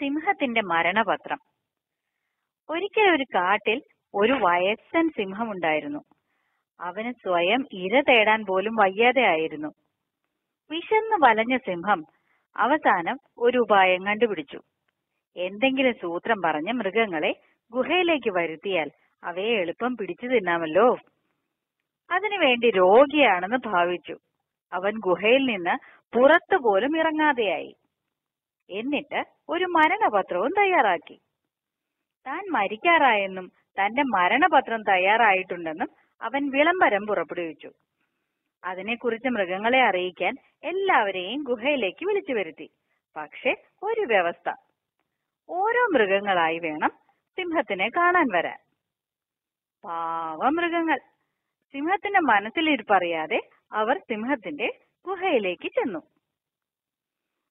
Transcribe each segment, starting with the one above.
സിംഹത്തിന്റെ മരണപത്രം. ഒരിക്കൽ ഒരു കാട്ടിൽ ഒരു വയസ്സൻ സിംഹമുണ്ടായിരുന്നു. അവന് സ്വയം ഇര തേടാൻ പോലും വയ്യാതെ ആയിരുന്നു. വിശന്ന് വലഞ്ഞ സിംഹം അവസാനം ഒരു ഉപായം കണ്ടുപിടിച്ചു. എന്തെങ്കിലും സൂത്രം പറഞ്ഞ് മൃഗങ്ങളെ ഗുഹയിലേക്ക് വരുത്തിയാൽ അവയെ എളുപ്പം പിടിച്ചു തിന്നാമല്ലോ. അതിനുവേണ്ടി രോഗിയാണെന്ന് ഭാവിച്ചു. അവൻ ഗുഹയിൽ നിന്ന് പുറത്തു പോലും ഇറങ്ങാതെയായി. എന്നിട്ട് ഒരു മരണപത്രവും തയ്യാറാക്കി. താൻ മരിക്കാറായെന്നും തന്റെ മരണപത്രം തയ്യാറായിട്ടുണ്ടെന്നും അവൻ വിളംബരം പുറപ്പെടുവിച്ചു. അതിനെക്കുറിച്ച് മൃഗങ്ങളെ അറിയിക്കാൻ എല്ലാവരെയും ഗുഹയിലേക്ക് വിളിച്ചു വരുത്തി. പക്ഷെ ഒരു വ്യവസ്ഥ. ഓരോ മൃഗങ്ങളായി വേണം സിംഹത്തിനെ കാണാൻ വരാൻ. പാവ മൃഗങ്ങൾ സിംഹത്തിന്റെ മനസ്സിലിരിപ്പറിയാതെ അവർ സിംഹത്തിന്റെ ഗുഹയിലേക്ക് ചെന്നു.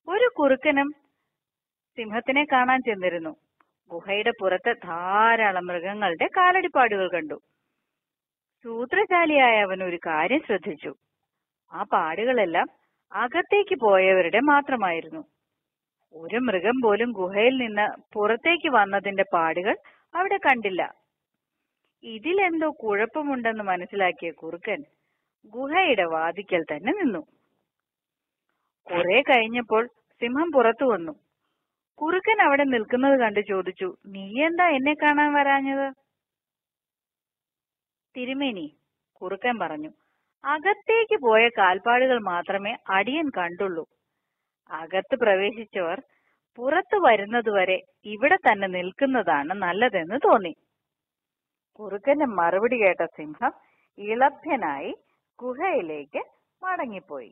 ഒരു കുറുക്കനും സിംഹത്തിനെ കാണാൻ ചെന്നിരുന്നു. ഗുഹയുടെ പുറത്ത് ധാരാളം മൃഗങ്ങളുടെ കാലടിപ്പാടുകൾ കണ്ടു. സൂത്രശാലിയായ അവൻ ഒരു കാര്യം ശ്രദ്ധിച്ചു. ആ പാടുകളെല്ലാം അകത്തേക്ക് പോയവരുടെ മാത്രമായിരുന്നു. ഒരു മൃഗം പോലും ഗുഹയിൽ നിന്ന് പുറത്തേക്ക് വന്നതിന്റെ പാടുകൾ അവിടെ കണ്ടില്ല. ഇതിലെന്തോ കുഴപ്പമുണ്ടെന്ന് മനസ്സിലാക്കിയ കുറുക്കൻ ഗുഹയുടെ വാതിക്കൽ തന്നെ നിന്നു. കുറെ കഴിഞ്ഞപ്പോൾ സിംഹം പുറത്തു വന്നു. കുറുക്കൻ അവിടെ നിൽക്കുന്നത് കണ്ട് ചോദിച്ചു നീ എന്താ എന്നെ കാണാൻ വരാഞ്ഞത്? തിരുമേനി കുറുക്കൻ പറഞ്ഞു അകത്തേക്ക് പോയ കാൽപ്പാടുകൾ മാത്രമേ അടിയൻ കണ്ടുള്ളൂ. അകത്ത് പ്രവേശിച്ചവർ പുറത്തു വരുന്നതുവരെ ഇവിടെ തന്നെ നിൽക്കുന്നതാണ് നല്ലതെന്ന് തോന്നി. കുറുക്കന്റെ മറുപടി കേട്ട സിംഹം ഇളഭ്യനായി ഗുഹയിലേക്ക് മടങ്ങിപ്പോയി.